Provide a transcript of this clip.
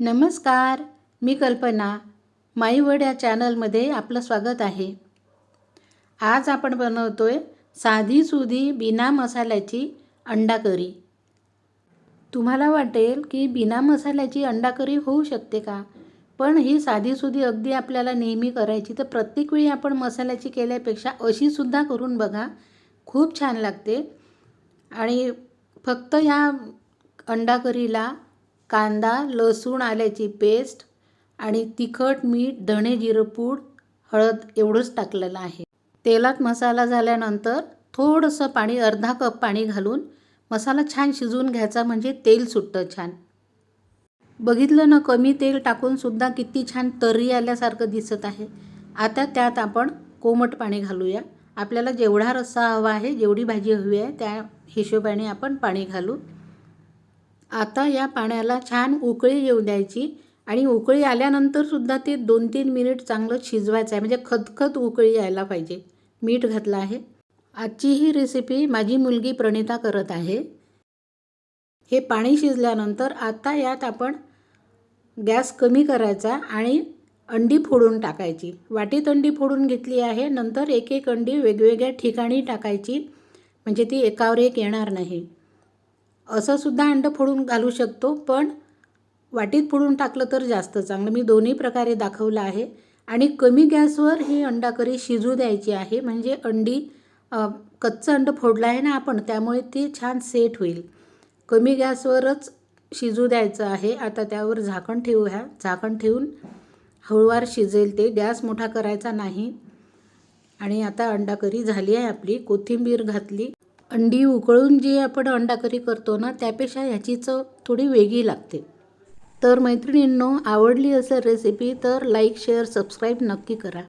नमस्कार मी कल्पना. माईवड या चॅनलमध्ये आपलं स्वागत आहे. आज आपण बनवतो आहे साधी सुधी बिना मसाल्याची अंडा करी तुम्हाला वाटेल की बिना मसाल्याची अंडा करी होऊ शकते का? पण ही साधी सुधी अगदी आपल्याला नेहमी करायची तर प्रत्येक वेळी आपण मसाल्याची केल्यापेक्षा अशीसुद्धा करून बघा. खूप छान लागते. आणि फक्त या अंडा करीला कांदा लसूण आल्याची पेस्ट आणि तिखट मीठ धणे जिरं पूड हळद एवढंच टाकलेलं आहे. तेलात मसाला झाल्यानंतर थोडंसं पाणी अर्धा कप पाणी घालून मसाला छान शिजवून घ्यायचा म्हणजे तेल सुटतं छान. बघितलं ना कमी तेल टाकूनसुद्धा किती छान तर्री आल्यासारखं दिसत आहे. आता त्यात आपण कोमट पाणी घालूया. आपल्याला जेवढा रस्सा हवा आहे जेवढी भाजी हवी आहे त्या हिशोबाने आपण पाणी घालू. आता या पाण्याला छान उकळी येऊ द्यायची आणि उकळी आल्यानंतरसुद्धा ते दोन तीन मिनिट चांगलं शिजवायचं आहे. म्हणजे खतखत उकळी यायला पाहिजे. मीठ घातलं आहे. आजची ही रेसिपी माझी मुलगी प्रणिता करत आहे. हे पाणी शिजल्यानंतर आता यात आपण गॅस कमी करायचा आणि अंडी फोडून टाकायची. वाटीत अंडी फोडून घेतली आहे. नंतर एक एक अंडी वेगवेगळ्या ठिकाणी टाकायची. म्हणजे ती एकावर एक येणार नाही. असंसुद्धा अंडं फोडून घालू शकतो पण वाटीत फोडून टाकलं तर जास्त चांगलं. मी दोन्ही प्रकारे दाखवलं आहे. आणि कमी गॅसवर ही अंडा करी शिजू द्यायची आहे. म्हणजे अंडी कच्चं अंडं फोडलं आहे ना आपण त्यामुळे ती छान सेट होईल. कमी गॅसवरच शिजू द्यायचं आहे. आता त्यावर झाकण ठेवूया झाकण ठेवून हळूवार शिजेल ते. गॅस मोठा करायचा नाही. आणि आता अंडा करी झाली आहे आपली. कोथिंबीर घातली. अंडी उकळून जी आपण अंडा करी करतो ना त्यापेक्षा ह्याची चव थोडी वेगळी लागते. तर मैत्रिणींनो आवडली असेल रेसिपी तर लाईक शेअर सबस्क्राईब नक्की करा.